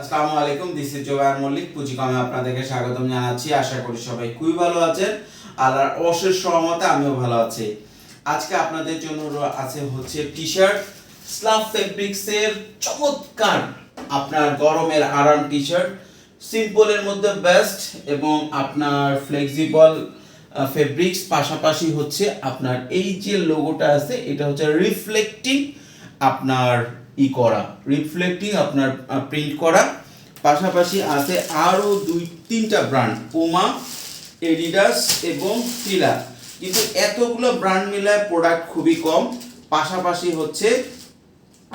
আসসালামু আলাইকুম this is Jobayan Mallik, পুঁজিকমে আপনাদেরকে স্বাগতম জানাচ্ছি। আশা করি সবাই খুবই ভালো আছেন। আল্লাহর অশেষ সহমতে আমিও ভালো আছি। আজকে আপনাদের জন্য আছে হচ্ছে টি শার্ট স্লাফ ফেব্রিক্সের চমৎকার আপনার গরমের আরাম টি শার্ট সিম্পলের মধ্যে বেস্ট এবং আপনার ফ্লেক্সিবল ফেব্রিক্স পাশাপাশি হচ্ছে আপনার এই যে লোগোটা আছে, এটা হচ্ছে রিফ্লেক্টিং আপনার ই করা রিফ্লেক্টিং আপনার প্রিন্ট করা। পাশাপাশি আছে আরও দুই, তিনটা ব্র্যান্ড পুমা এডিডাস এবং ফিলা কিন্তু এতগুলো ব্র্যান্ড মিলায় প্রোডাক্ট খুবই কম। পাশাপাশি হচ্ছে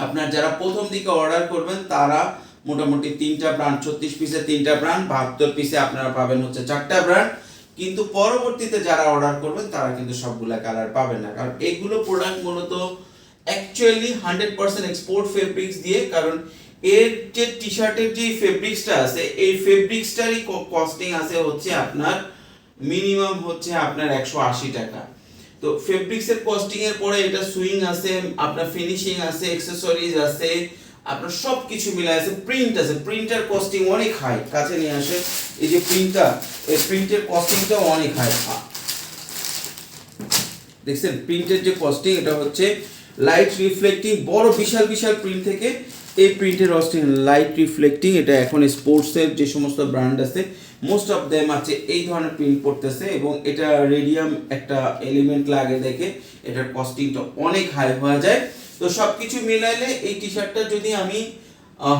আপনার যারা প্রথম দিকে অর্ডার করবেন, তারা মোটামুটি তিনটা ব্র্যান্ড ছত্রিশ পিসে তিনটা ব্র্যান্ড বাহাত্তর পিসে আপনারা পাবেন হচ্ছে চারটা ব্র্যান্ড কিন্তু পরবর্তীতে যারা অর্ডার করবেন, তারা কিন্তু সবগুলা কালার পাবেন না। কারণ এগুলো প্রোডাক্ট মূলত actually hundred percent export fabrics দিয়ে, কারণ এর যে টি শার্টের যে ফেব্রিক্সটা আছে, এই ফেব্রিক্সটারই কস্টিং আছে হচ্ছে আপনার মিনিমাম হচ্ছে আপনার একশো আশি টাকা। তো ফেব্রিক্সের কস্টিং এর পরে এটা সুইং আছে, আপনার ফিনিশিং আছে অ্যাক্সেসরিজ আছে, আপনার সব কিছু মিলে আছে প্রিন্ট আছে। প্রিন্টার কস্টিং অনেক হাই কাছে নিয়ে আসে এই যে প্রিন্টটা এই প্রিন্টের কস্টিংটাও অনেক হাই দেখছেন প্রিন্টের যে কস্টিং এটা হচ্ছে লাইট রিফ্লেক্টিং বড় বিশাল বিশাল প্রিন্ট থেকে। এই প্রিন্টের কস্টিং লাইট রিফ্লেক্টিং এটা এখন স্পোর্টসের যে সমস্ত ব্র্যান্ড আছে মোস্ট অফ দেম আছে, এই ধরনের প্রিন্ট করতেছে এবং এটা রেডিয়াম একটা এলিমেন্ট লাগে দেখে, এটার কস্টিংটা অনেক হাই হয়ে যায়। তো সব কিছু মিলাইলে এই টি শার্টটা যদি আমি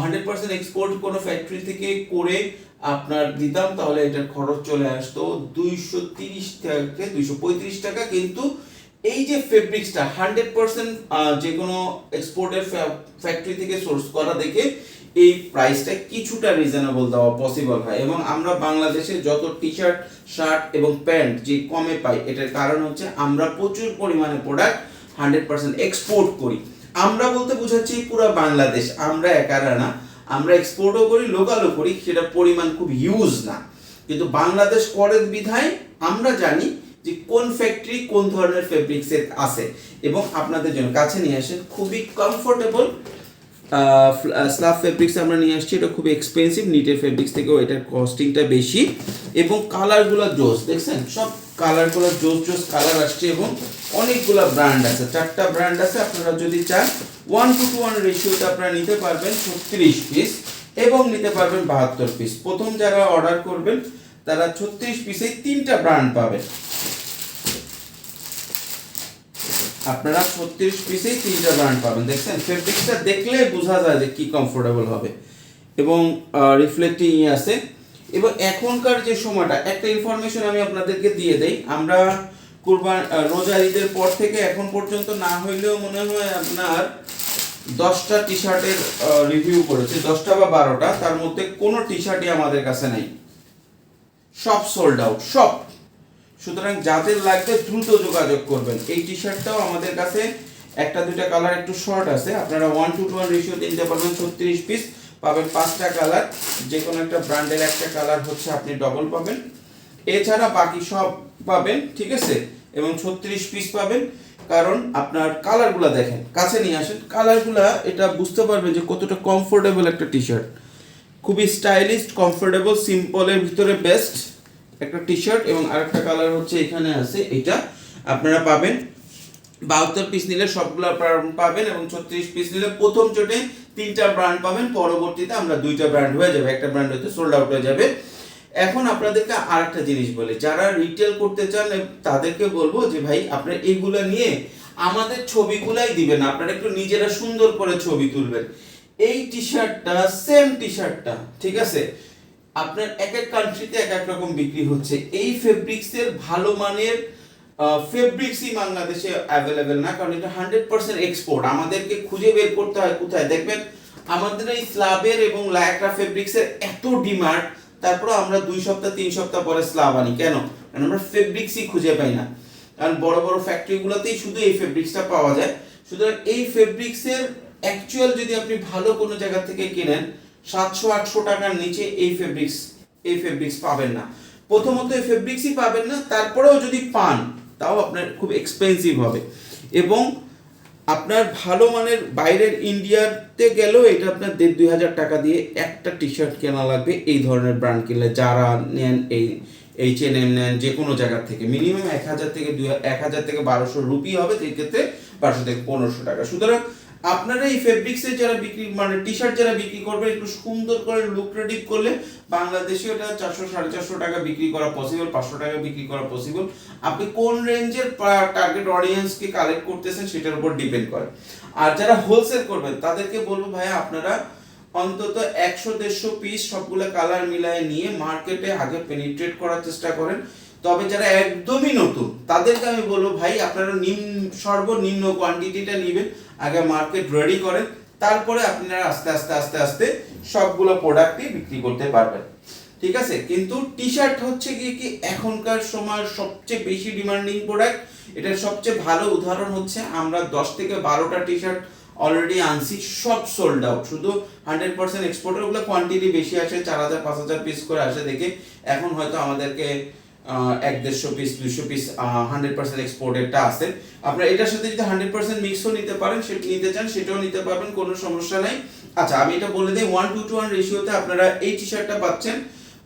হান্ড্রেড পার্সেন্ট এক্সপোর্ট কোনো ফ্যাক্টরি থেকে করে আপনার দিতাম, তাহলে এটার খরচ চলে আসতো দুইশো তিরিশ থেকে দুইশো পঁয়ত্রিশ টাকা, কিন্তু এই যে ফেব্রিক্সটা হান্ড্রেড পার্সেন্ট যে কোনো এক্সপোর্টের ফ্যাক্টরি থেকে সোর্স করা দেখে এই প্রাইসটা কিছুটা রিজনেবল দেওয়া পসিবল হয়। এবং আমরা বাংলাদেশে যত টি শার্ট শার্ট এবং প্যান্ট যে কমে পাই, এটার কারণ হচ্ছে আমরা প্রচুর পরিমাণে প্রোডাক্ট হান্ড্রেড পার্সেন্ট এক্সপোর্ট করি। আমরা বলতে বোঝাচ্ছি পুরো বাংলাদেশ, আমরা একারা না, আমরা এক্সপোর্টও করি লোকালও করি, সেটা পরিমাণ খুব হিউজ না। কিন্তু বাংলাদেশ করে বিধায় আমরা জানি যে কোন ফ্যাক্টরি কোন ধরনের ফেব্রিক্সের আছে। এবং আপনাদের জন্য কাছে নিয়ে আসেন খুবই কমফোর্টেবল স্লাফ ফেব্রিক্স আমরা নিয়ে আসছি। এটা খুব এক্সপেন্সিভ নিটের ফেব্রিক্স থেকেও এটার কস্টিংটা বেশি। এবং কালারগুলো জোস, দেখছেন? সব কালারগুলো জোস জোস কালার আসছে এবং অনেকগুলো ব্র্যান্ড আছে। চারটা ব্র্যান্ড আছে, আপনারা যদি চান ওয়ান টু টু ওয়ান রেশিওতে আপনারা নিতে পারবেন ছত্রিশ পিস এবং নিতে পারবেন বাহাত্তর পিস প্রথম যারা অর্ডার করবেন, তারা ছত্রিশ পিসে তিনটা ব্র্যান্ড পাবেন। আপনারা ছত্রিশ পিসেই তিনটা ব্র্যান্ড পাবেন, দেখছেন? ফেব্রিক্সটা দেখলে বোঝা যায় যে কি কমফোর্টেবল হবে। এবং রিফ্লেক্টিং আছে। এবং এখনকার যে সময়টা, একটা ইনফরমেশন আমি আপনাদেরকে দিয়ে দেই। আমরা কুরবান রোজা, ঈদের পর থেকে এখন পর্যন্ত না হইলেও মনে হয় আপনার দশটা টি শার্টের রিভিউ করেছে। দশটা বা বারোটা, তার মধ্যে কোনো টি শার্টই আমাদের কাছে নেই। সব সোল্ড আউট সব। সুতরাং যাদের লাগবে দ্রুত যোগাযোগ করবেন। এই টি শার্টটাও আমাদের কাছে একটা, দুইটা কালার একটু শর্ট আছে। আপনারা ওয়ান টু ওয়ান রেশিওতে নিতে পারবেন, ছত্রিশ পিস পাবেন পাঁচটা কালার যে কোনো একটা ব্র্যান্ডের একটা কালার হচ্ছে আপনি ডবল পাবেন। এছাড়া বাকি সব পাবেন, ঠিক আছে? এবং ছত্রিশ পিস পাবেন। কারণ আপনার কালারগুলো দেখেন, কাছে নিয়ে আসেন। কালারগুলা এটা বুঝতে পারবেন যে কতটা কমফোর্টেবল একটা টি শার্ট খুবই স্টাইলিশ কমফোর্টেবল সিম্পলের ভিতরে বেস্ট একটা টি শার্ট এবং আরেকটা কালার হচ্ছে এখানে আছে, এটা আপনারা পাবেন। বাহাত্তর পিস নিলে সবগুলো পাবেন এবং ছত্রিশ পিস নিলে প্রথম চোটে তিনটা ব্র্যান্ড পাবেন, পরবর্তীতে আমরা দুইটা ব্র্যান্ড হয়ে যাবে, একটা ব্র্যান্ড হয়তো সোল্ড আউট হয়ে যাবে। এখন আপনাদেরকে আরেকটা জিনিস বলি, যারা রিটেল করতে চান, তাদেরকে বলব যে ভাই আপনারা এইগুলা নিয়ে আমাদের ছবিগুলাই দিবেন, আপনারা একটু নিজেরা সুন্দর করে ছবি তুলবেন। এই টি শার্টটা সেম টি শার্টটা ঠিক আছে? আপনার এক এক কান্ট্রিতে এক এক রকম বিক্রি হচ্ছে। এই ফেব্রিক্সের ভালো মানের ফেব্রিক্সই বাংলাদেশে অ্যাভেলেবেল না, কারণ এটা হান্ড্রেড পার্সেন্ট এক্সপোর্ট আমাদেরকে খুঁজে বের করতে হয় কোথায়? দেখবেন, আমাদের এই স্লাবের এবং লায়াকরা ফেব্রিক্সের এত ডিমান্ড তারপরে আমরা দুই সপ্তাহ, তিন সপ্তাহ পরে স্লাব আনি। কেন? কারণ আমরা ফেব্রিক্সই খুঁজে পাই না। কারণ বড় বড় ফ্যাক্টরিগুলোতেই শুধু এই ফেব্রিক্সটা পাওয়া যায়। সুতরাং এই ফেব্রিক্সের অ্যাকচুয়াল যদি আপনি ভালো কোনো জায়গা থেকে কেনেন সাতশো আটশো টাকার নিচে এই ফেব্রিক্স এই ফেব্রিক্স পাবেন না। প্রথমত এই ফেব্রিক্সই পাবেন না, তারপরেও যদি পান, তাও আপনার খুব এক্সপেন্সিভ হবে। এবং আপনার ভালো মানের বাইরের ইন্ডিয়াতে গেলেও এটা আপনার দেড় দুই হাজার টাকা দিয়ে একটা টি শার্ট কেনা লাগবে, এই ধরনের ব্র্যান্ড কিনলে। যারা নেন এই এইচ এন এম নেন যে কোনো জায়গার থেকে। মিনিমাম এক হাজার থেকে দুই, এক হাজার থেকে বারোশো রুপি হবে, সেই ক্ষেত্রে বারোশো থেকে পনেরোশো টাকা। সুতরাং আপনারা এই ফেব্রিক্সের যারা বিক্রি মানে টি শার্ট যারা বিক্রি করবে একটু সুন্দর করে লুক্রেটিভ করলে বাংলাদেশে এটা চারশো, সাড়ে চারশো টাকা বিক্রি করা পসিবল পাঁচশো টাকা বিক্রি করা পসিবল আপনি কোন রেঞ্জের টার্গেট অডিয়েন্সকে কালেক্ট করতেছেন সেটার উপর ডিপেন্ড করে। আর যারা হোলসেল করবেন, তাদেরকে বলব ভাইয়া, আপনারা অন্তত একশো, দেড়শো পিস সবগুলো কালার মিলায় নিয়ে মার্কেটে আগে পেনিট্রেট করার চেষ্টা করেন। তবে যারা একদমই নতুন, তাদেরকে আমি বলব ভাই, আপনারা নিম্ন, সর্বনিম্ন কোয়ান্টিটিটা নেবেন। আগে মার্কেট রেডি করেন তারপরে আপনারা আস্তে আস্তে আস্তে আস্তে সবগুলো প্রোডাক্টই বিক্রি করতে পারবেন। ঠিক আছে? কিন্তু টি শার্ট হচ্ছে কি কি এখনকার সময় সবচেয়ে বেশি ডিমান্ডিং প্রোডাক্ট এটার সবচেয়ে ভালো উদাহরণ হচ্ছে আমরা দশ থেকে বারোটা টি শার্ট অলরেডি আনছি, সব সোল্ড আউট শুধু হান্ড্রেড পার্সেন্ট এক্সপোর্টের ওগুলো কোয়ান্টিটি বেশি আসে, চার হাজার, পাঁচ হাজার পিস করে আসে দেখে। এখন হয়তো আমাদেরকে এক দেড়শো পিস দুশো পিস হান্ড্রেড পার্সেন্ট এক্সপোর্টেরটা আছে। আপনারা এটার সাথে যদি হান্ড্রেড পার্সেন্ট মিক্সও নিতে পারেন সেটা নিতে চান, সেটাও নিতে পারবেন, কোনো সমস্যা নাই। আচ্ছা আমি এটা বলে দিই ওয়ান টু টু ওয়ান রেশিওতে আপনারা এই টি শার্টটা পাচ্ছেন।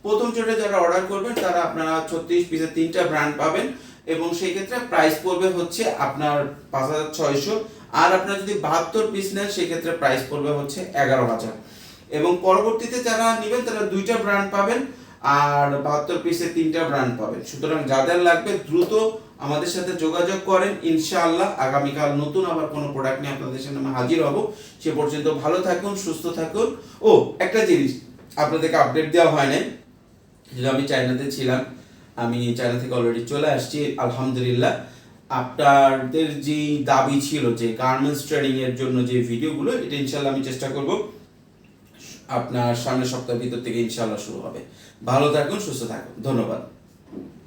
প্রথম চোটে যারা অর্ডার করবেন, তারা আপনারা ছত্রিশ পিসের তিনটা ব্র্যান্ড পাবেন। এবং সেই ক্ষেত্রে প্রাইস পড়বে হচ্ছে আপনার পাঁচ হাজার ছয়শো। আর আপনার যদি বাহাত্তর পিস নেন সেক্ষেত্রে প্রাইস পড়বে হচ্ছে এগারো হাজার। এবং পরবর্তীতে যারা নেবেন, তারা দুইটা ব্র্যান্ড পাবেন। আর বাহাত্তর পিসে তিনটা ব্র্যান্ড পাবেন। সুতরাং যাদের লাগবে দ্রুত আমাদের সাথে যোগাযোগ করেন, ইনশাআল্লাহ আগামীকাল নতুন আবার কোনো প্রোডাক্ট নিয়ে আপনাদের সামনে আমি হাজির হব। সে পর্যন্ত ভালো থাকুন, সুস্থ থাকুন। ও, একটা জিনিস, আপনাদেরকে আপডেট দেওয়া হয় নাই। যেহেতু আমি চায়নাতে ছিলাম, আমি চায়না থেকে অলরেডি চলে আসছি, আলহামদুলিল্লাহ। আপনাদের যে দাবি ছিল যে গার্মেন্টস ট্রেনিং এর জন্য যে ভিডিওগুলো এটা ইনশাল্লাহ আমি চেষ্টা করব। আপনার সামনের সপ্তাহের ভিতর থেকে ইনশাল্লাহ শুরু হবে। ভালো থাকুন সুস্থ থাকুন। ধন্যবাদ।